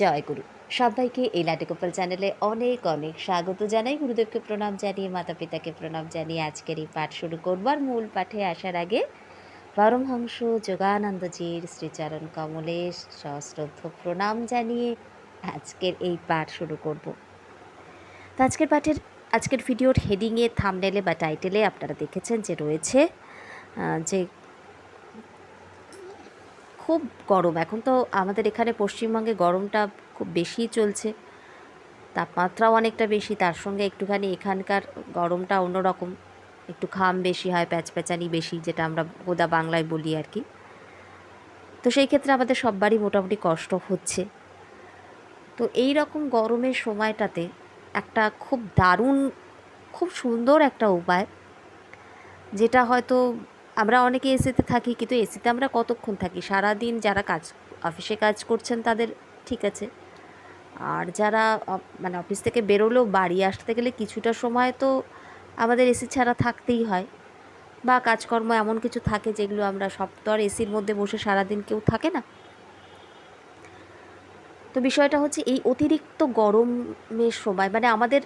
জয় গুরু সবাইকে এই লাটিকোপাল চ্যানেলে অনেক অনেক স্বাগত জানাই। গুরুদেবকে প্রণাম জানিয়ে মাতা পিতাকে প্রণাম জানিয়ে আজকের এই পাঠ শুরু করবার মূল পাঠে আসার আগে পরমহংস যোগানন্দজির শ্রীচরণ কমলেশ সশ্রদ্ধ প্রণাম জানিয়ে আজকের এই পাঠ শুরু করব। তো আজকের পাঠের, আজকের ভিডিওর হেডিংয়ে, থামনেলে বা টাইটেলে আপনারা দেখেছেন যে রয়েছে যে খুব গরম। এখন তো আমাদের এখানে পশ্চিমবঙ্গে গরমটা খুব বেশি চলছে। তাপমাত্রাও অনেকটা বেশি, তার সঙ্গে একটুখানি এখানকার গরমটা অন্যরকম। একটু খাম বেশি হয়, প্যাচপ্যাচানি বেশি, যেটা আমরা গোদা বাংলায় বলি আর কি। তো সেই ক্ষেত্রে আমাদের সববারই মোটামুটি কষ্ট হচ্ছে। তো এই রকম গরমের সময়টাতে একটা খুব দারুণ, খুব সুন্দর একটা উপায়, যেটা হয়তো অনেকে এসিতে থাকি, কিন্তু এসিতে আমরা কতক্ষণ থাকি? সারা দিন যারা কাজ, অফিসে কাজ করছেন তাদের ঠিক আছে। আর যারা মানে অফিস থেকে বেরোলেও বাড়ি আসতে গেলে কিছুটা সময় তো আমাদের এসি ছাড়া থাকতেই হয় বা কাজকর্ম এমন কিছু থাকে যেগুলো আমরা সব তো আর এসির মধ্যে বসে সারাদিন কেউ থাকে না। তো বিষয়টা হচ্ছে এই অতিরিক্ত গরমের সময় মানে আমাদের,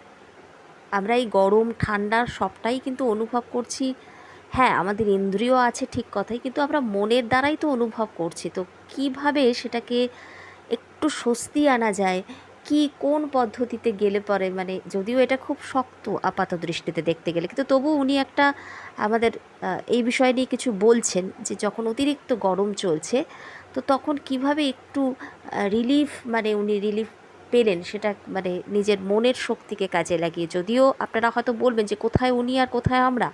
আমরা এই গরম ঠান্ডার সবটাই কিন্তু অনুভব করছি হ্যাঁ আমাদের ইন্দ্রিয় আছে ঠিক কথাই, কিন্তু আমরা মনের দ্বারাই তো অনুভব করছি। তো কীভাবে সেটাকে একটু স্বস্তি আনা যায়? কি, কোন পদ্ধতিতে গেলে পরে? মানে যদিও এটা খুব শক্ত আপাত দৃষ্টিতে দেখতে গেলে, কিন্তু তবু উনি একটা আমাদের এই বিষয় নিয়ে কিছু বলছেন যে যখন অতিরিক্ত গরম চলছে, তো তখন কীভাবে একটু রিলিফ মানে উনি রিলিফ পেলেন সেটা মানে নিজের মনের শক্তিকে কাজে লাগিয়ে। যদিও আপনারা হয়তো বলবেন যে কোথায় উনি আর কোথায় আমরা?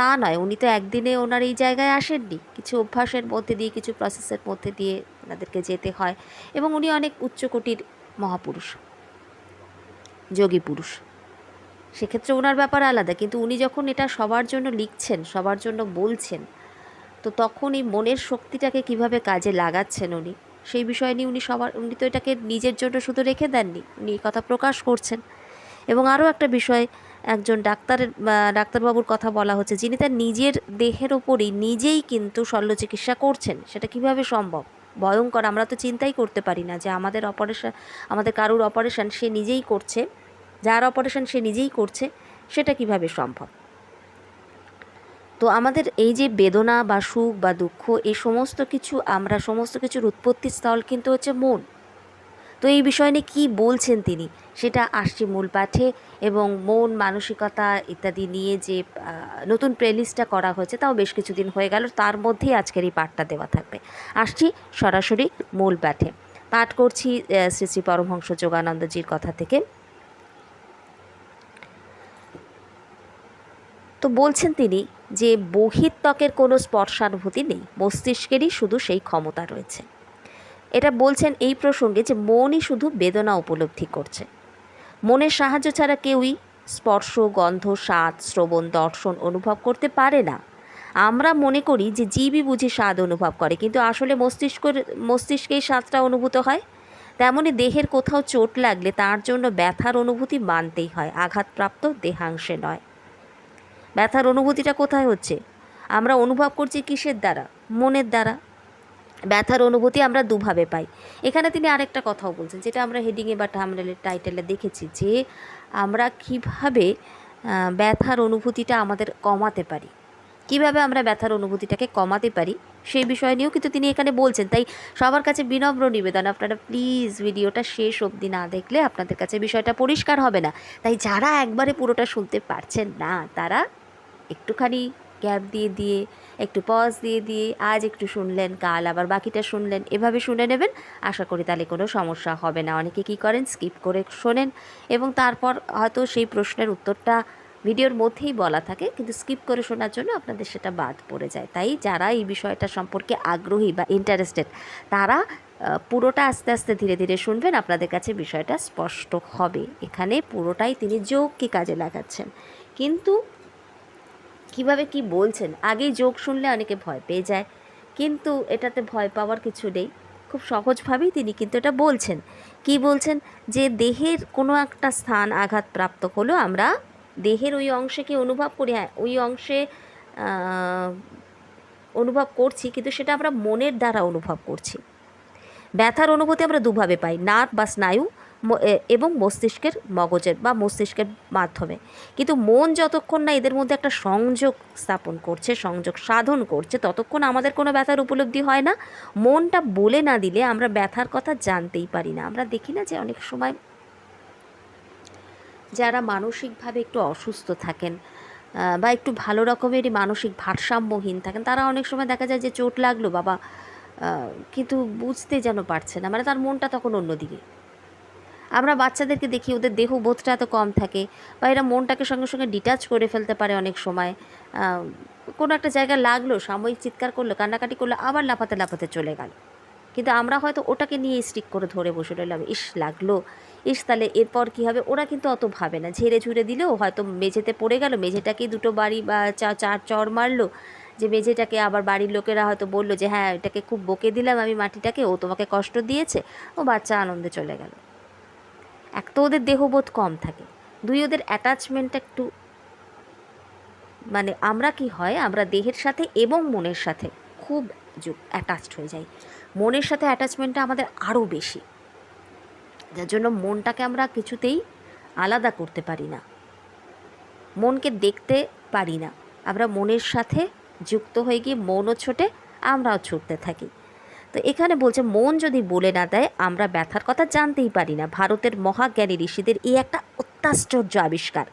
তা নয়, উনি তো একদিনে ওনার এই জায়গায় আসেননি। কিছু অভ্যাসের মধ্যে দিয়ে, কিছু প্রসেসের মধ্যে দিয়ে ওনাদেরকে যেতে হয় এবং উনি অনেক উচ্চকোটির মহাপুরুষ, যোগী পুরুষ। সেক্ষেত্রে ওনার ব্যাপার আলাদা, কিন্তু উনি যখন এটা সবার জন্য লিখছেন, সবার জন্য বলছেন, তো তখন এই মনের শক্তিটাকে কীভাবে কাজে লাগাচ্ছেন উনি? সেই বিষয় নিয়ে উনি সবার, উনি তো এটাকে নিজের জন্য শুধু রেখে দেননি, উনি কথা প্রকাশ করছেন। এবং আরও একটা বিষয় একজন ডাক্তারের ডাক্তারবাবুর কথা বলা হচ্ছে, যিনি তার নিজের দেহের ওপরই নিজেই কিন্তু শল্য চিকিৎসা করছেন, সেটা কীভাবে সম্ভব? ভয়ঙ্কর, আমরা তো চিন্তাই করতে পারি না যে আমাদের অপারেশন আমাদের কারুর অপারেশন সে নিজেই করছে, যার অপারেশন সে নিজেই করছে, সেটা কীভাবে সম্ভব? তো আমাদের এই যে বেদনা বা সুখ বা দুঃখ, এই সমস্ত কিছু আমরা, সমস্ত কিছুর উৎপত্তি স্থল কিন্তু হচ্ছে মন। তো এই বিষয় নিয়ে কী বলছেন তিনি? সেটা আসছে মূল পাঠে এবং মন, মানসিকতা ইত্যাদি নিয়ে যে নতুন প্লেলিস্টটা করা হয়েছে, তাও বেশ কিছুদিন হয়ে গেল। তার মধ্যেই আজকের এই পাঠটা দেওয়া থাকবে। আসছি সরাসরি মূল পাঠে। পাঠ করছি শ্রী শ্রী পরমহংস যোগানন্দজির কথা থেকে। তো বলছেন তিনি যে বহির্ত্বকের কোনো স্পর্শানুভূতি নেই, মস্তিষ্কেরই শুধু সেই ক্ষমতা রয়েছে। এটা বলছেন এই প্রসঙ্গে যে মনই শুধু বেদনা উপলব্ধি করছে। মনের সাহায্য ছাড়া কেউই স্পর্শ, গন্ধ, স্বাদ, শ্রবণ, দর্শন অনুভব করতে পারে না। আমরা মনে করি যে জীবই বুঝি স্বাদ অনুভব করে, কিন্তু আসলে মস্তিষ্ক মস্তিষ্কেই স্বাদটা অনুভূত হয়। তেমনি দেহের কোথাও চোট লাগলে তার জন্য ব্যথার অনুভূতি মানতেই হয়, আঘাতপ্রাপ্ত দেহাংশে নয়। ব্যথার অনুভূতিটা কোথায় হচ্ছে? আমরা অনুভব করছি কিসের দ্বারা? মনের দ্বারা। ব্যথার অনুভূতি আমরা দুভাবে পাই। এখানে তিনি আরেকটা কথাও বলছেন, যেটা আমরা হেডিংয়ে বা থামনেলের টাইটেলে দেখেছি যে আমরা কীভাবে ব্যথার অনুভূতিটা আমাদের কমাতে পারি। কীভাবে আমরা ব্যথার অনুভূতিটাকে কমাতে পারি সেই বিষয় নিয়েও কিন্তু তিনি এখানে বলছেন। তাই সবার কাছে বিনম্র নিবেদন, আপনারা প্লিজ ভিডিওটা শেষ অবধি না দেখলে আপনাদের কাছে বিষয়টা পরিষ্কার হবে না। তাই যারা একবারে পুরোটা শুনতে পারছেন না, তারা একটুখানি গ্যাপ দিয়ে দিয়ে, একটু পজ দিয়ে দিয়ে, আজ একটু শুনলেন, কাল আবার বাকিটা শুনলেন, এভাবে শুনে নেবেন। আশা করি তাহলে কোনো সমস্যা হবে না। অনেকে কী করেন? স্কিপ করে শোনেন এবং তারপর হয়তো সেই প্রশ্নের উত্তরটা ভিডিওর মধ্যেই বলা থাকে, কিন্তু স্কিপ করে শোনার জন্য আপনাদের সেটা বাদ পড়ে যায়। তাই যারা এই বিষয়টা সম্পর্কে আগ্রহী বা ইন্টারেস্টেড তারা পুরোটা আস্তে আস্তে ধীরে ধীরে শুনবেন। আপনাদের কাছে বিষয়টা স্পষ্ট হবে। এখানে পুরোটাই তিনি যোগকে কাজে লাগাচ্ছেন। কিন্তু কীভাবে কি বলছেন? আগেই যোগ শুনলে অনেকে ভয় পেয়ে যায়। কিন্তু এটাতে ভয় পাওয়ার কিছু নেই। খুব সহজভাবেই তিনি কিন্তু এটা বলছেন। কি বলছেন? যে দেহের কোনো একটা স্থান আঘাতপ্রাপ্ত হলো আমরা দেহের ওই অংশে কি অনুভব করি। হ্যাঁ ওই অংশে অনুভব করছি কিন্তু সেটা আমরা মনের দ্বারা অনুভব করছি। ব্যথার অনুভূতি আমরা দুভাবে পাই। নার্ভ বা স্নায়ু এবং মস্তিষ্কের মগজের বা মস্তিষ্কের মাধ্যমে। কিন্তু মন যতক্ষণ না এদের মধ্যে একটা সংযোগ স্থাপন করছে, সংযোগ সাধন করছে, ততক্ষণ আমাদের কোনো ব্যথার উপলব্ধি হয় না। মনটা বলে না দিলে আমরা ব্যথার কথা জানতেই পারি না। আমরা দেখি না যে অনেক সময় যারা মানসিকভাবে একটু অসুস্থ থাকেন বা একটু ভালো রকমেরই মানসিক ভারসাম্যহীন থাকেন, তারা অনেক সময় দেখা যায় যে চোট লাগল, বাবা কিন্তু বুঝতে যেন পারছে না। মানে তার মনটা তখন অন্যদিকে। আমরা বাচ্চাদেরকে দেখি, ওদের দেহ বোধটা এত কম থাকে বা এরা মনটাকে সঙ্গে সঙ্গে ডিটাচ করে ফেলতে পারে অনেক সময়। কোনো একটা জায়গা লাগল, সাময়িক চিৎকার করল, কান্নাকাটি করল, আবার লাফাতে লাফাতে চলে গেল। কিন্তু আমরা হয়তো ওটাকে নিয়ে স্টিক করে ধরে বসে রইলাম, ইস, লাগল। ইস, তাহলে এরপর কী হবে? ওরা কিন্তু অত ভাবে না। ঝেড়ে ঝুড়ে দিলেও হয়তো মেঝেতে পড়ে গেল, মেঝেটাকেই দুটো বাড়ি বা চা, চার চর মারলো। যে মেঝেটাকে আবার বাড়ির লোকেরা হয়তো বলল যে হ্যাঁ এটাকে খুব বকে দিলাম আমি মাটিটাকে, ও তোমাকে কষ্ট দিয়েছে। ও বাচ্চা আনন্দে চলে গেল। এক তো ওদের দেহবোধ কম থাকে, দুই ওদের অ্যাটাচমেন্ট একটু মানে আমরা কি হয়, আমরা দেহের সাথে এবং মনের সাথে খুব অ্যাটাচড হয়ে যাই। মনের সাথে অ্যাটাচমেন্টটা আমাদের আরও বেশি, যার জন্য মনটাকে আমরা কিছুতেই আলাদা করতে পারি না, মনকে দেখতে পারি না। আমরা মনের সাথে যুক্ত হয়ে গিয়ে মনও ছোটে, আমরাও ছুটতে থাকি। তো এখানে বলছে, মন যদি বলে না দেয়, আমরা ব্যথার কথা জানতেই পারি না। ভারতের মহাজ্ঞানী ঋষিদের এই একটা অত্যাশ্চর্য আবিষ্কার।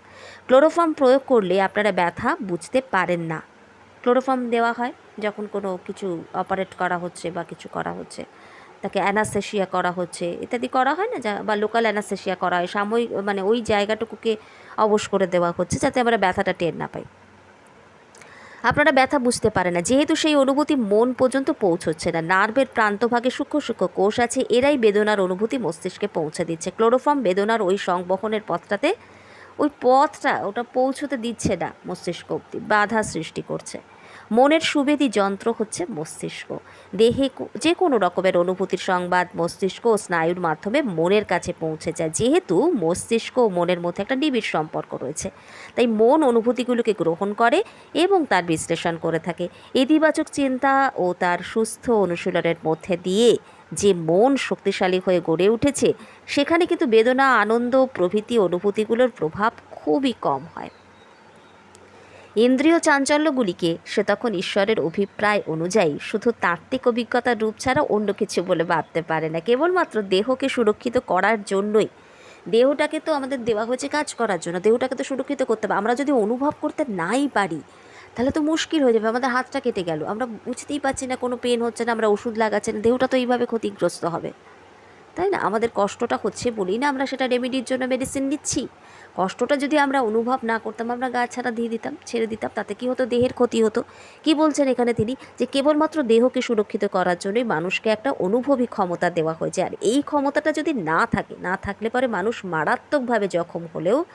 ক্লোরোফর্ম প্রয়োগ করলে আপনারা ব্যথা বুঝতে পারেন না। ক্লোরোফর্ম দেওয়া হয় যখন কোনো কিছু অপারেট করা হচ্ছে বা কিছু করা হচ্ছে। তাকে অ্যানাস্থেশিয়া করা হচ্ছে, ইত্যাদি করা হয় না যা, বা লোকাল অ্যানাস্থেশিয়া করা হয়। সাময়িক মানে ওই জায়গাটুকুকে অবশ করে দেওয়া হচ্ছে যাতে আমরা ব্যথাটা টের না পাই। আপনারা ব্যথা বুঝতে পারে না। যেহেতু সেই অনুভূতি মন পর্যন্ত পৌঁছচ্ছে না। নার্ভের প্রান্তভাগে সূক্ষ্ম সূক্ষ্ম কোষ আছে, এরাই বেদনার অনুভূতি মস্তিষ্কে পৌঁছে দিচ্ছে। ক্লোরোফর্ম বেদনার ওই সংবহনের পথটাতে, ওই পথটা, ওটা পৌঁছতে দিচ্ছে না মস্তিষ্ক অব্দি বাধা সৃষ্টি করছে। মনের সুবেদী যন্ত্র হচ্ছে মস্তিষ্ক। দেহে যে কোনো রকমের অনুভূতির সংবাদ মস্তিষ্ক ও স্নায়ুর মাধ্যমে মনের কাছে পৌঁছে যায়। যেহেতু মস্তিষ্ক ও মনের মধ্যে একটা নিবিড় সম্পর্ক রয়েছে, তাই মন অনুভূতিগুলোকে গ্রহণ করে এবং তার বিশ্লেষণ করে থাকে। ইতিবাচক চিন্তা ও তার সুস্থ অনুশীলনের মধ্যে দিয়ে যে মন শক্তিশালী হয়ে গড়ে উঠেছে, সেখানে কিন্তু বেদনা, আনন্দ, প্রভৃতি অনুভূতিগুলোর প্রভাব খুবই কম হয়। ইন্দ্রিয় চাঞ্চল্যগুলিকে সে তখন ঈশ্বরের অভিপ্রায় অনুযায়ী শুধু তাত্ত্বিক অভিজ্ঞতার রূপ ছাড়া অন্য কিছু বলে ভাবতে পারে না। কেবলমাত্র দেহকে সুরক্ষিত করার জন্যই। দেহটাকে তো আমাদের দেওয়া হয়েছে কাজ করার জন্য। দেহটাকে তো সুরক্ষিত করতে হবে। আমরা যদি অনুভব করতে নাই পারি, তাহলে তো মুশকিল হয়ে যাবে। আমাদের হাতটা কেটে গেল। আমরা বুঝতেই পারছি না, কোনো পেন হচ্ছে না, আমরা ওষুধ লাগাচ্ছি না। দেহটা তো এইভাবে ক্ষতিগ্রস্ত হবে। তাই না? আমাদের কষ্টটা হচ্ছে বলেই না আমরা সেটা রেমেডির জন্য মেডিসিন নিচ্ছি। কষ্টটা যদি আমরা অনুভব না করতাম, আমরা গা ছাড়া দিয়ে দিতাম, ছেড়ে দিতাম, তাতে কি হতো? দেহের ক্ষতি হতো। কি বলছেন এখানে তিনি? যে কেবলমাত্র দেহকে সুরক্ষিত করার জন্যই মানুষকে একটা অনুভবী ক্ষমতা দেওয়া হয়েছে। আর এই ক্ষমতাটা যদি না থাকে, না থাকলে পরে মানুষ মারাত্মকভাবে জখম হলেও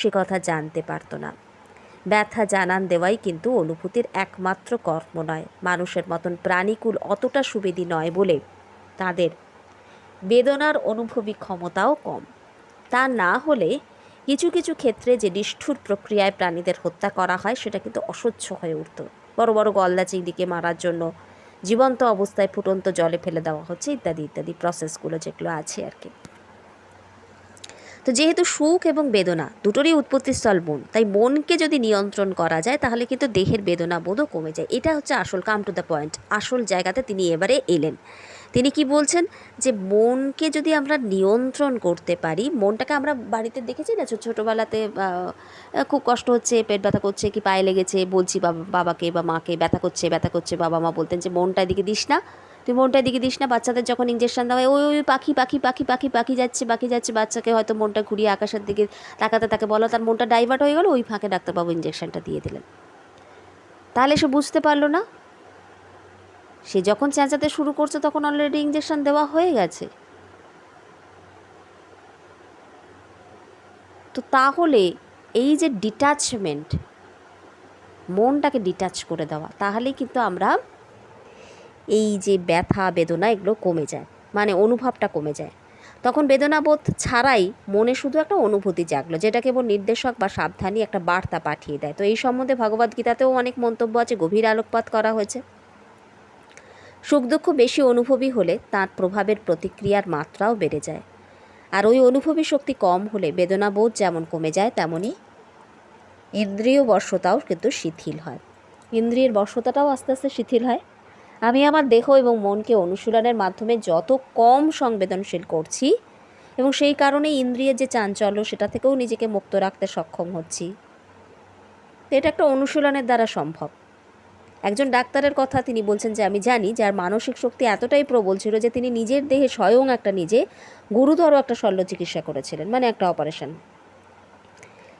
সে কথা জানতে পারতো না। ব্যথা, জানান দেওয়াই কিন্তু অনুভূতির একমাত্র কর্ম নয়। মানুষের মতন প্রাণীকুল অতটা সুবিধি নয় বলে তাদের বেদনার অনুভবী ক্ষমতাও কম। তা না হলে কিছু কিছু ক্ষেত্রে যে নিষ্ঠুর প্রক্রিয়ায় প্রাণীদের হত্যা করা হয়, সেটা কিন্তু অসহ্য হয়ে উঠত। বড় বড় গলদা চিংড়িকে মারার জন্য জীবন্ত অবস্থায় ফুটন্ত জলে ফেলে দেওয়া হচ্ছে, ইত্যাদি ইত্যাদি প্রসেসগুলো যেগুলো আছে আর কি। তো যেহেতু সুখ এবং বেদনা দুটোরই উৎপত্তিস্থল মন, তাই মনকে যদি নিয়ন্ত্রণ করা যায়, তাহলে কিন্তু দেহের বেদনা বোধও কমে যায়। এটা হচ্ছে আসল কাম টু দ্য পয়েন্ট আসল জায়গাতে তিনি এবারে এলেন। তিনি কি বলছেন? যে মনকে যদি আমরা নিয়ন্ত্রণ করতে পারি, মনটাকে আমরা বাড়িতে দেখেছি না? ছোট ছোটোবেলাতে খুব কষ্ট হচ্ছে, পেট ব্যথা করছে, কি পায়ে লেগেছে, বলছি বাবা বাবাকে বা মাকে, ব্যথা করছে ব্যথা করছে, বাবা মা বলতেন যে মনটা এদিকে দিস না। তুই মনটা এদিকে দিস না, বাচ্চাদের যখন ইঞ্জেকশন দেওয়া হয়, ওই ওই পাখি পাখি পাখি পাখি পাখি যাচ্ছে পাখি যাচ্ছে, বাচ্চাকে হয়তো মনটা ঘুরিয়ে আকাশের দিকে তাকাতে, তাকে বলো, তার মনটা ডাইভার্ট হয়ে গেলো, ওই ফাঁকে ডাক্তারবাবু ইঞ্জেকশনটা দিয়ে দিলেন। তাহলে সে বুঝতে পারল না সে যখন চেঁচাতে শুরু করছে, তখন অলরেডি ইঞ্জেকশন দেওয়া হয়ে গেছে। তো তাহলে এই যে ডিটাচমেন্ট মনটাকে ডিটাচ করে দেওয়া, তাহলেই কিন্তু আমরা এই যে ব্যথা, বেদনা, এগুলো কমে যায়। মানে অনুভবটা কমে যায়। তখন বেদনাবোধ ছাড়াই মনে শুধু একটা অনুভূতি জাগলো, যেটা কেবল নির্দেশক বা সাবধানী একটা বার্তা পাঠিয়ে দেয়। তো এই সম্বন্ধে ভগবদ্গীতাতেও অনেক মন্তব্য আছে, গভীর আলোকপাত করা হয়েছে। সুখ দুঃখ বেশি অনুভবী হলে তার প্রভাবের প্রতিক্রিয়ার মাত্রাও বেড়ে যায়। আর ওই অনুভবী শক্তি কম হলে বেদনাবোধ যেমন কমে যায় তেমনই ইন্দ্রিয় বর্ষতাও কিন্তু শিথিল হয়। ইন্দ্রিয়ের বর্ষতাটাও আস্তে আস্তে শিথিল হয়। আমি আমার দেহ এবং মনকে অনুশীলনের মাধ্যমে যত কম সংবেদনশীল করছি এবং সেই কারণে ইন্দ্রিয়ের যে চাঞ্চল্য, সেটা থেকেও নিজেকে মুক্ত রাখতে সক্ষম হচ্ছি। এটা একটা অনুশীলনের দ্বারা সম্ভব। একজন ডাক্তারের কথা তিনি বলছেন যে, আমি জানি যার মানসিক শক্তি এতটাই প্রবল ছিল যে, তিনি নিজের দেহে স্বয়ং একটা নিজে গুরুতর একটা শল্য চিকিৎসা করেছিলেন মানে একটা অপারেশন।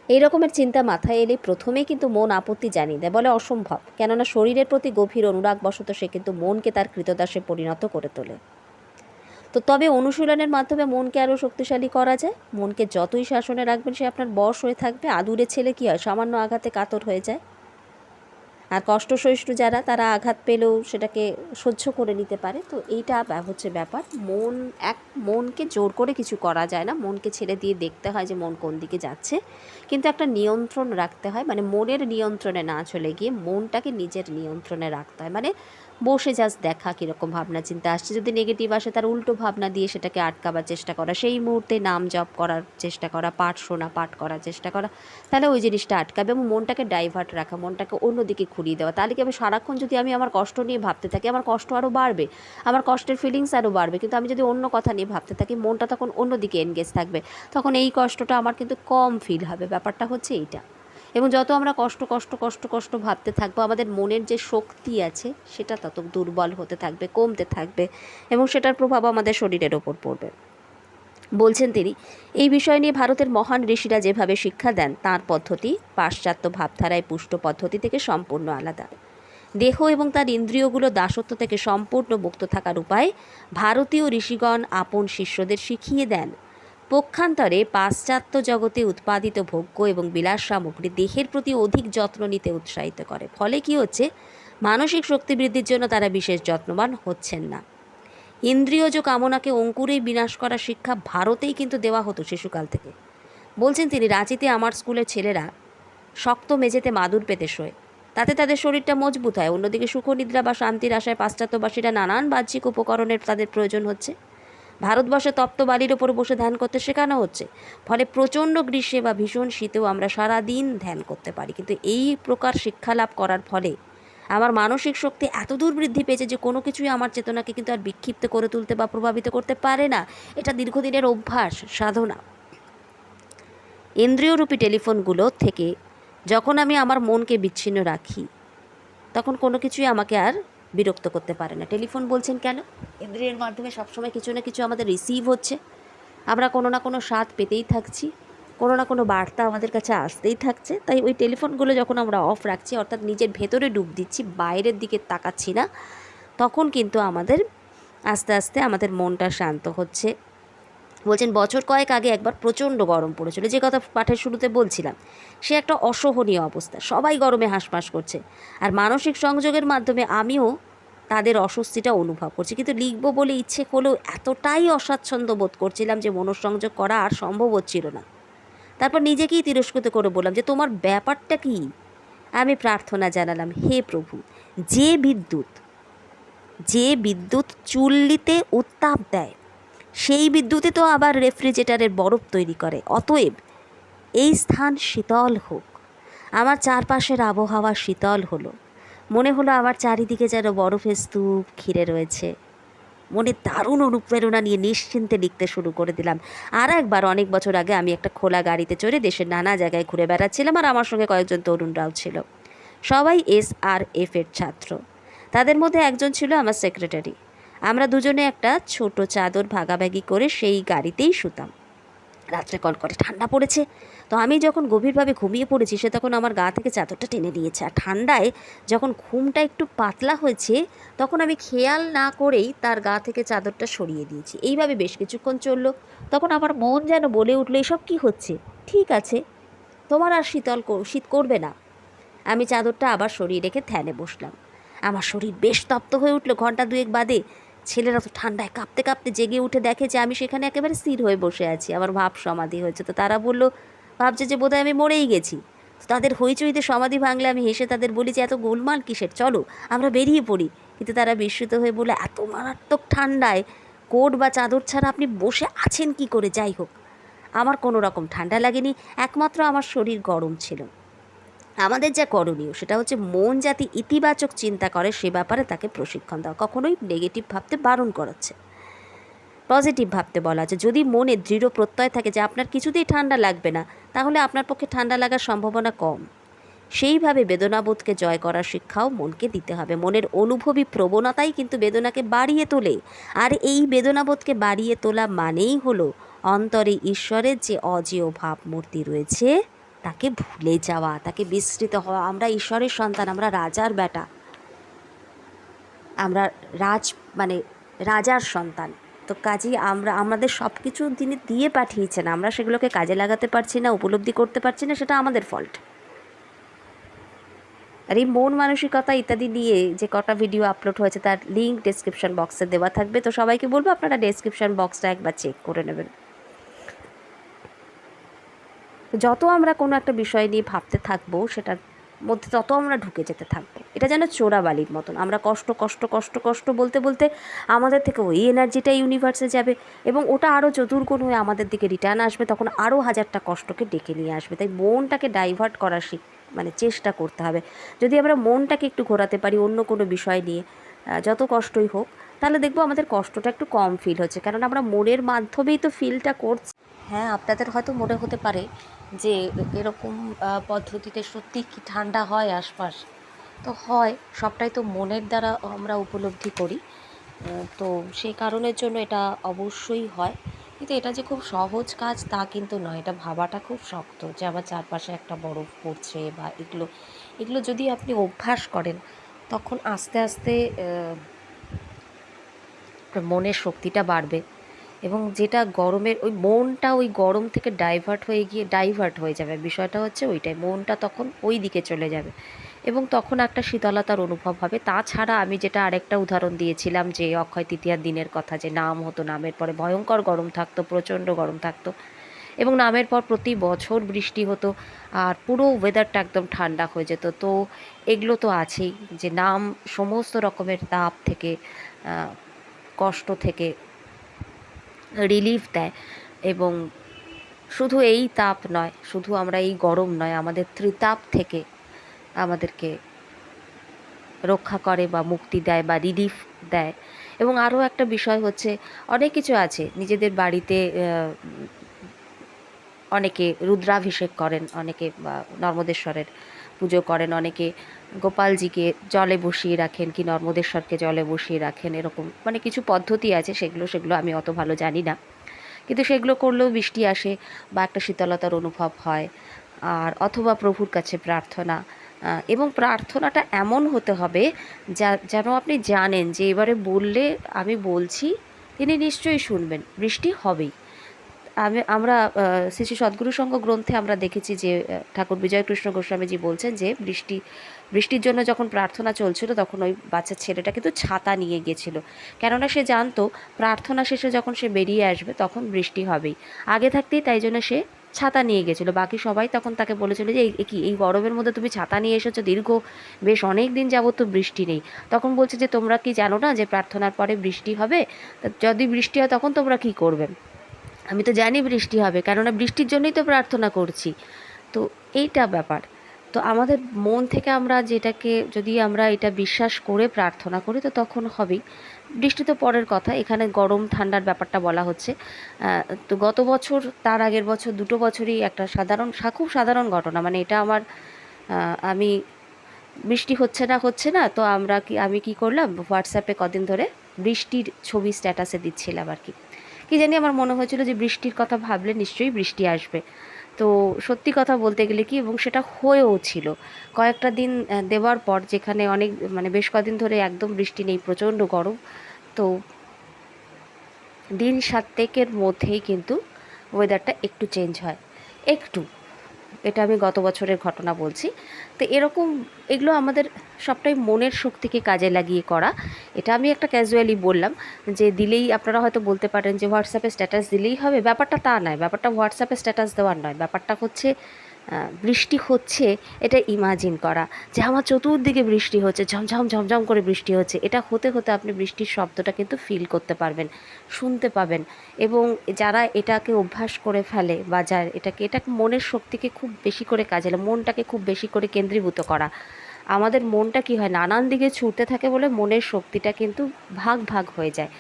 এই রকমের চিন্তা মাথায় এলে প্রথমেই কিন্তু মন আপত্তি জানিয়ে দেয়, বলে অসম্ভব। কেননা শরীরের প্রতি গভীর অনুরাগবশত সে কিন্তু মনকে তার কৃতদাসে পরিণত করে তোলে। তো তবে অনুশীলনের মাধ্যমে মনকে আরও শক্তিশালী করা যায়? মনকে যতই শাসনে রাখবেন, সে আপনার বশ হয়ে থাকবে, আদুরে ছেলে কী হয়? সামান্য আঘাতে কাতর হয়ে যায়। আর কষ্ট সহিষ্ণু যারা, তারা আঘাত পেলেও সেটাকে সহ্য করে নিতে পারে। তো এইটা হচ্ছে ব্যাপার। মন এক, মনকে জোর করে কিছু করা যায় না। মনকে ছেড়ে দিয়ে দেখতে হয় যে মন কোন দিকে যাচ্ছে। কিন্তু একটা নিয়ন্ত্রণ রাখতে হয়। মানে মনের নিয়ন্ত্রণে না চলে গিয়ে মনটাকে নিজের নিয়ন্ত্রণে রাখতে হয়। মানে বসে জাস্ট দেখা কীরকম ভাবনা চিন্তা আসছে। যদি নেগেটিভ আসে, তার উল্টো ভাবনা দিয়ে সেটাকে আটকাবার চেষ্টা করা। সেই মুহূর্তে নাম জপ করার চেষ্টা করা, পাঠ শোনা, পাঠ করার চেষ্টা করা। তাহলে ওই জিনিসটা আটকাবে এবং মনটাকে ডাইভার্ট রাখা, মনটাকে অন্যদিকে ঘুরিয়ে দেওয়া। তাহলে কি আমি সারাক্ষণ যদি আমি আমার কষ্ট নিয়ে ভাবতে থাকি, আমার কষ্ট আরও বাড়বে, আমার কষ্টের ফিলিংস আরও বাড়বে। কিন্তু আমি যদি অন্য কথা নিয়ে ভাবতে থাকি, মনটা তখন অন্যদিকে এনগেজ থাকবে। তখন এই কষ্টটা আমার কিন্তু কম ফিল হবে। ব্যাপারটা হচ্ছে এইটা। এবং যত আমরা কষ্ট কষ্ট কষ্ট কষ্ট ভাবতে থাকব, আমাদের মনের যে শক্তি আছে, সেটা তত দুর্বল হতে থাকবে, কমতে থাকবে এবং সেটার প্রভাব আমাদের শরীরের ওপর পড়বে। বলছেন তিনি, এই বিষয় নিয়ে ভারতের মহান ঋষিরা যেভাবে শিক্ষা দেন, তার পদ্ধতি পাশ্চাত্য ভাবধারায় পুষ্ট পদ্ধতি থেকে সম্পূর্ণ আলাদা। দেহ এবং তার ইন্দ্রিয়গুলো দাসত্ব থেকে সম্পূর্ণ মুক্ত থাকার উপায় ভারতীয় ঋষিগণ আপন শিষ্যদের শিখিয়ে দেন। পক্ষান্তরে পাশ্চাত্য জগতে উৎপাদিত ভোগ্য এবং বিলাস সামগ্রী দেহের প্রতি অধিক যত্ন নিতে উৎসাহিত করে। ফলে কি হচ্ছে? মানসিক শক্তি বৃদ্ধির জন্য তারা বিশেষ যত্নবান হচ্ছেন না। ইন্দ্রিয়জ কামনাকে অঙ্কুরেই বিনাশ করা শিক্ষা ভারতেই কিন্তু দেওয়া হতো শিশুকাল থেকে। বলছেন তিনি, রাঁচিতে আমার স্কুলের ছেলেরা শক্ত মেঝেতে মাদুর পেতে শোয়। তাতে তাদের শরীরটা মজবুত হয়। অন্যদিকে সুখনিদ্রা বা শান্তির আশায় পাশ্চাত্যবাসীরা নানান বাহ্যিক উপকরণের তাদের প্রয়োজন হচ্ছে। ভারতবর্ষে তপ্ত বালির ওপর বসে ধ্যান করতে শেখানো হচ্ছে। ফলে প্রচণ্ড গ্রীষ্মে বা ভীষণ শীতেও আমরা সারা দিন ধ্যান করতে পারি। কিন্তু এই প্রকার শিক্ষা লাভ করার ফলে আমার মানসিক শক্তি এত দূর বৃদ্ধি পেয়েছে যে কোনো কিছুই আমার চেতনাকে কিন্তু আর বিক্ষিপ্ত করে তুলতে বা প্রভাবিত করতে পারে না। এটা দীর্ঘদিনের অভ্যাস, সাধনা। ইন্দ্রিয়রূপী টেলিফোনগুলো থেকে যখন আমি আমার মনকে বিচ্ছিন্ন রাখি, তখন কোনো কিছুই আমাকে আর বিরক্ত করতে পারে না। টেলিফোন বলছেন কেন? ইন্দ্রিয়ের মাধ্যমে সবসময় কিছু না কিছু আমাদের রিসিভ হচ্ছে। আমরা কোনো না কোনো স্বাদ পেতেই থাকছি। কোনো না কোনো বার্তা আমাদের কাছে আসতেই থাকছে। তাই ওই টেলিফোনগুলো যখন আমরা অফ রাখছি, অর্থাৎ নিজের ভেতরে ডুব দিচ্ছি, বাইরের দিকে তাকাচ্ছি না, তখন কিন্তু আমাদের আস্তে আস্তে আমাদের মনটা শান্ত হচ্ছে। বলছেন, বছর কয়েক আগে একবার প্রচণ্ড গরম পড়েছিল। যে কথা পাঠের শুরুতে বলছিলাম, সে একটা অসহনীয় অবস্থা। সবাই গরমে হাঁসফাঁস করছে। আর মানসিক সংযোগের মাধ্যমে আমিও তাদের অস্বস্তিটা অনুভব করছি। কিন্তু লিখব বলে ইচ্ছে হলেও এতটাই অস্বাচ্ছন্দ্য বোধ করছিলাম যে মনঃসংযোগ করা আর সম্ভব হচ্ছিল না। তারপর নিজেকেই তিরস্কৃত করে বললাম যে, তোমার ব্যাপারটা কি? আমি প্রার্থনা জানালাম, হে প্রভু, যে বিদ্যুৎ যে বিদ্যুৎ চুল্লিতে উত্তাপ দেয় সেই বিদ্যুতে তো আবার রেফ্রিজারেটরের বরফ তৈরি করে। অতএব এই স্থান শীতল হোক। আমার চারপাশের আবহাওয়া শীতল হলো। মনে হলো আমার চারিদিকে যেন বরফের স্তূপ ঘিরে রয়েছে। মনে দারুণ অনুপ্রেরণা নিয়ে নিশ্চিন্তে লিখতে শুরু করে দিলাম। আর একবার অনেক বছর আগে আমি একটা খোলা গাড়িতে চড়ে দেশের নানা জায়গায় ঘুরে বেড়াচ্ছিলাম আর আমার সঙ্গে কয়েকজন তরুণরাও ছিল। সবাই এস আর এফ এর ছাত্র। তাদের মধ্যে একজন ছিল আমার সেক্রেটারি। আমরা দুজনে একটা ছোট চাদর ভাগাভাগি করে সেই গাড়িতেই শুতাম। রাত্রে কনকনে ঠান্ডা পড়েছে, তো আমি যখন গভীরভাবে ঘুমিয়ে পড়েছি, সে তখন আমার গা থেকে চাদরটা টেনে নিয়েছে। আর ঠান্ডায় যখন ঘুমটা একটু পাতলা হয়েছে, তখন আমি খেয়াল না করেই তার গা থেকে চাদরটা সরিয়ে দিয়েছি। এইভাবে বেশ কিছুক্ষণ চলল, তখন আমার মন যেন বলে উঠল, এসব কী হচ্ছে? ঠিক আছে, তোমার আর শীতল শীত করবে না। আমি চাদরটা আবার সরিয়ে রেখে ধ্যানে বসলাম। আমার শরীর বেশ তপ্ত হয়ে উঠল ঘণ্টা দুয়েক বাদে। ছেলেরা তো ঠান্ডায় কাঁপতে কাঁপতে জেগে উঠে দেখে যে আমি সেখানে একেবারে স্থির হয়ে বসে আছি। আমার ভাব সমাধি হয়েছে। তো তারা বলল, ভাবছে যে বোধহয় আমি মরেই গেছি। তাদের হইচইতে সমাধি ভাঙলে আমি হেসে তাদের বলি যে, এত গোলমাল কিসের? চলো, আমরা বেরিয়ে পড়ি। কিন্তু তারা বিস্মিত হয়ে বলে এত মারাত্মক ঠান্ডায় কোট বা চাদর ছাড়া আপনি বসে আছেন কি করে? যাই হোক, আমার কোনো রকম ঠান্ডা লাগেনি। একমাত্র আমার শরীর গরম ছিল। আমাদের যা করণীয়, সেটা হচ্ছে মন যাতে ইতিবাচক চিন্তা করে, সে ব্যাপারে তাকে প্রশিক্ষণ দেওয়া। কখনোই নেগেটিভ ভাবতে বারণ করাচ্ছে। পজিটিভ ভাবতে বলা আছে। যদি মনে দৃঢ় প্রত্যয় থাকে যে আপনার কিছুতেই ঠান্ডা লাগবে না, তাহলে আপনার পক্ষে ঠান্ডা লাগার সম্ভাবনা কম। সেইভাবে বেদনাবোধকে জয় করার শিক্ষাও মনকে দিতে হবে। মনের অনুভবী প্রবণতাই কিন্তু বেদনাকে বাড়িয়ে তোলে। আর এই বেদনাবোধকে বাড়িয়ে তোলা মানেই হলো অন্তরে ঈশ্বরের যে অজেয় ভাবমূর্তি রয়েছে তাকে ভুলে যাওয়া, তাকে বিস্মৃত হওয়া। আমরা ঈশ্বরের সন্তান, আমরা রাজার বেটা। আমরা রাজ মানে রাজার সন্তান। তো কাজেই আমরা, আমাদের সব কিছু তিনি দিয়ে পাঠিয়েছেন। আমরা সেগুলোকে কাজে লাগাতে পারছি না, উপলব্ধি করতে পারছি না, সেটা আমাদের ফল্ট আর এই মন মানসিকতা ইত্যাদি নিয়ে যে কটা ভিডিও আপলোড হয়েছে, তার লিঙ্ক ডেসক্রিপশন বক্সে দেওয়া থাকবে। তো সবাইকে বলব, আপনারা ডেসক্রিপশন বক্সটা একবার চেক করে নেবেন। যত আমরা কোনো একটা বিষয় নিয়ে ভাবতে থাকব, সেটার মধ্যে তত আমরা ঢুকে যেতে থাকব। এটা যেন চোরাবালির মতন। আমরা কষ্ট কষ্ট কষ্ট কষ্ট বলতে বলতে আমাদের থেকে ওই এনার্জিটা ইউনিভার্সে যাবে এবং ওটা আরও চতুর্গুণ হয়ে আমাদের দিকে রিটার্ন আসবে, তখন আরও হাজারটা কষ্টকে ডেকে নিয়ে আসবে। তাই মনটাকে ডাইভার্ট করা শিখ মানে চেষ্টা করতে হবে। যদি আমরা মনটাকে একটু ঘোরাতে পারি অন্য কোনো বিষয় নিয়ে যত কষ্টই হোক, তাহলে দেখব আমাদের কষ্টটা একটু কম ফিল হচ্ছে। কারণ আমরা মনের মাধ্যমেই তো ফিলটা করছি। হ্যাঁ আপনাদের হয়তো মনে হতে পারে যে এরকম পদ্ধতিতে সত্যি কি ঠান্ডা হয় আশপাশ, তো হয়, সবটাই তো মনের দ্বারা আমরা উপলব্ধি করি তো সেই কারণের জন্য এটা অবশ্যই হয়। কিন্তু এটা যে খুব সহজ কাজ তা কিন্তু নয়, এটা ভাবাটা খুব শক্ত যে আমার চারপাশে একটা বরফ পড়ছে বা এগুলো এগুলো যদি আপনি অভ্যাস করেন, তখন আস্তে আস্তে মনের শক্তিটা বাড়বে। এবং যেটা গরমের, ওই মনটা ওই গরম থেকে ডাইভার্ট হয়ে গিয়ে ডাইভার্ট হয়ে যাবে। বিষয়টা হচ্ছে ওইটাই, মনটা তখন ওই দিকে চলে যাবে। এবং তখন একটা শীতলতার অনুভব হবে। তাছাড়া আমি যেটা আরেকটা উদাহরণ দিয়েছিলাম যে, অক্ষয় তৃতীয়ার দিনের কথা, যে নাম হতো, নামের পরে ভয়ঙ্কর গরম থাকতো, প্রচণ্ড গরম থাকতো। এবং নামের পর প্রতি বছর বৃষ্টি হতো, আর পুরো ওয়েদারটা একদম ঠান্ডা হয়ে যেত। তো এগুলো তো আছেই, যে নাম সমস্ত রকমের তাপ থেকে কষ্ট থেকে রিলিফ দেয় এবং শুধু এই তাপ নয়, শুধু আমরা এই গরম নয়, আমাদের ত্রিতাপ থেকে আমাদেরকে রক্ষা করে বা মুক্তি দেয় বা রিলিফ দেয়। এবং আরও একটা বিষয় হচ্ছে, অনেক কিছু আছে, নিজেদের বাড়িতে অনেকে রুদ্রাভিষেক করেন, অনেকে নর্মদেশ্বরের পুজো করেন অনেকে। গোপালজিকে জলে বসিয়ে রাখেন কি নর্মদেশ্বরকে জলে বসিয়ে রাখেন এরকম মানে কিছু পদ্ধতি আছে, সেগুলো সেগুলো আমি অত ভালো জানি না। কিন্তু সেগুলো করলেও বৃষ্টি আসে বা একটা শীতলতার অনুভব হয়। আর অথবা প্রভুর কাছে প্রার্থনা এবং প্রার্থনাটা এমন হতে হবে যা, যেন আপনি জানেন যে এবারে বললে আমি বলছি, তিনি নিশ্চয়ই শুনবেন। বৃষ্টি হবেই। আমি, আমরা শ্রী শ্রী সদ্গুরু সংঘ গ্রন্থে আমরা দেখেছি যে ঠাকুর বিজয়কৃষ্ণ গোস্বামীজি বলছেন যে, বৃষ্টি, বৃষ্টির জন্য যখন প্রার্থনা চলছিল তখন ওই বাচ্চা ছেলেটা কিন্তু ছাতা নিয়ে গেছিল। কেননা সে জানতো প্রার্থনা শেষে যখন সে বেরিয়ে আসবে তখন বৃষ্টি হবেই। আগে থাকতেই তাই জন্য সে ছাতা নিয়ে গেছিল। বাকি সবাই তখন তাকে বলেছিল যে, এই- কি, এই গরমের মধ্যে তুমি ছাতা নিয়ে এসেছ? দীর্ঘ, বেশ অনেক দিন যাবত তো বৃষ্টি নেই। তখন বলছে যে, তোমরা কি জানো না যে, প্রার্থনার পরে বৃষ্টি হবে? যদি বৃষ্টি হয় তখন তোমরা কি করবে? আমি তো জানি বৃষ্টি হবে, কেননা বৃষ্টির জন্যই তো প্রার্থনা করছি। তো এইটা ব্যাপার। তো আমাদের মন থেকে আমরা যেটাকে, যদি আমরা এটা বিশ্বাস করে প্রার্থনা করি, তো তখন হবেই। বৃষ্টি তো পরের কথা, এখানে গরম, ঠান্ডার ব্যাপারটা বলা হচ্ছে। তো গত বছর, তার আগের বছর, দুটো বছরই একটা সাধারণ খুব সাধারণ ঘটনা। মানে এটা আমার আমি, বৃষ্টি হচ্ছে না হচ্ছে না, তো আমরা কি, আমি কি করলাম, হোয়াটসঅ্যাপে কদিন ধরে বৃষ্টির ছবি স্ট্যাটাসে দিচ্ছিলাম আর কি। কি জানি আমার মনে হয়েছিল যে বৃষ্টির কথা ভাবলে নিশ্চয়ই বৃষ্টি আসবে। তো সত্যি কথা বলতে গেলে কি এবং সেটা হয়েও ছিল। কয়েকটা দিন দেওয়ার পর যেখানে অনেক মানে বেশ কদিন ধরে একদম বৃষ্টি নেই, প্রচণ্ড গরম, তো দিন সাতেকের মধ্যেই কিন্তু ওয়েদারটা একটু চেঞ্জ হয়। একটু, এটা আমি গত বছরের ঘটনা বলছি। তো এরকম, এগুলো আমাদের সবটাই মনের শক্তিকে কাজে লাগিয়ে করা। এটা আমি একটা ক্যাজুয়ালি বললাম যে দিলেই আপনারা হয়তো বলতে পারেন যে হোয়াটসঅ্যাপে স্ট্যাটাস দিলেই হবে। ব্যাপারটা তা নয়, ব্যাপারটা হোয়াটসঅ্যাপে স্ট্যাটাস দেওয়ার নয়। ব্যাপারটা হচ্ছে বৃষ্টি হচ্ছে, এটা ইমাজিন করা। যে আমার চতুর্দিকে বৃষ্টি হচ্ছে, ঝমঝম ঝমঝম করে বৃষ্টি হচ্ছে, এটা হতে হতে আপনি বৃষ্টির শব্দটা কিন্তু ফিল করতে পারবেন, শুনতে পাবেন। এবং যারা এটাকে অভ্যাস করে ফেলে বা যার এটাকে, এটা মনের শক্তিকে খুব বেশি করে কাজে মনটাকে খুব বেশি করে কেন্দ্রীভূত করা। আমাদের মনটা কি হয়? নানান দিকে ছুটতে থাকে বলে মনের শক্তিটা কিন্তু ভাগ ভাগ হয়ে যায়।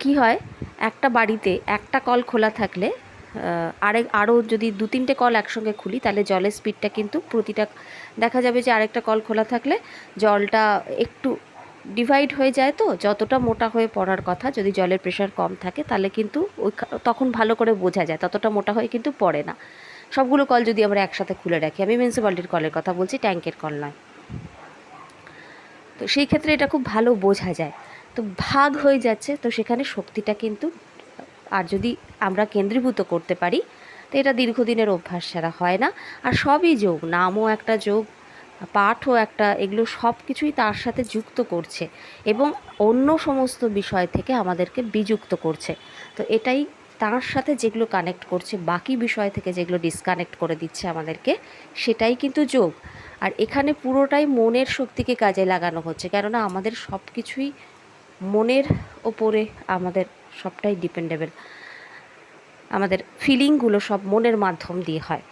কি হয়? একটা বাড়িতে একটা কল খোলা থাকলে আরেক আরও যদি দু তিনটে কল একসঙ্গে খুলি, তাহলে জলের স্পিডটা কিন্তু প্রতিটা, দেখা যাবে যে আরেকটা কল খোলা থাকলে জলটা একটু ডিভাইড হয়ে যায় তো, যতটা মোটা হয়ে পড়ার কথা, যদি জলের প্রেশার কম থাকে, তাহলে কিন্তু ওই তখন ভালো করে বোঝা যায়, ততটা মোটা হয়ে কিন্তু পড়ে না। সবগুলো কল যদি আমরা একসাথে খুলে রাখি, আমি মিউনিসিপ্যালিটির কলের কথা বলছি ট্যাঙ্কের কল নয়। তো সেই ক্ষেত্রে এটা খুব ভালো বোঝা যায়। তো ভাগ হয়ে যাচ্ছে, তো সেখানে শক্তিটা কিন্তু, আর যদি আমরা কেন্দ্রীভূত করতে পারি, তো এটা দীর্ঘদিনের অভ্যাস ছাড়া হয় না। আর সবই যোগ, নামও একটা যোগ, পাঠও একটা, এগুলো সব কিছুই তার সাথে যুক্ত করছে এবং অন্য সমস্ত বিষয় থেকে আমাদেরকে বিযুক্ত করছে। তো এটাই তার সাথে যেগুলো কানেক্ট করছে, বাকি বিষয় থেকে যেগুলো ডিসকানেক্ট করে দিচ্ছে আমাদেরকে, সেটাই কিন্তু যোগ। আর এখানে পুরোটাই মনের শক্তিকে কাজে লাগানো হচ্ছে, কেননা আমাদের সব কিছুই মনের ওপরে আমাদের সবটাই ডিপেন্ডেবল আমাদের ফিলিংগুলো সব মনের মাধ্যম দিয়ে হয়।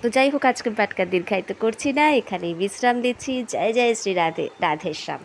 তো যাই হোক আজকে প্যাটকা দীর্ঘায়িত করছি না, এখানেই বিশ্রাম দিচ্ছি। জয় জয়, শ্রী রাধে, রাধেশ্যাম।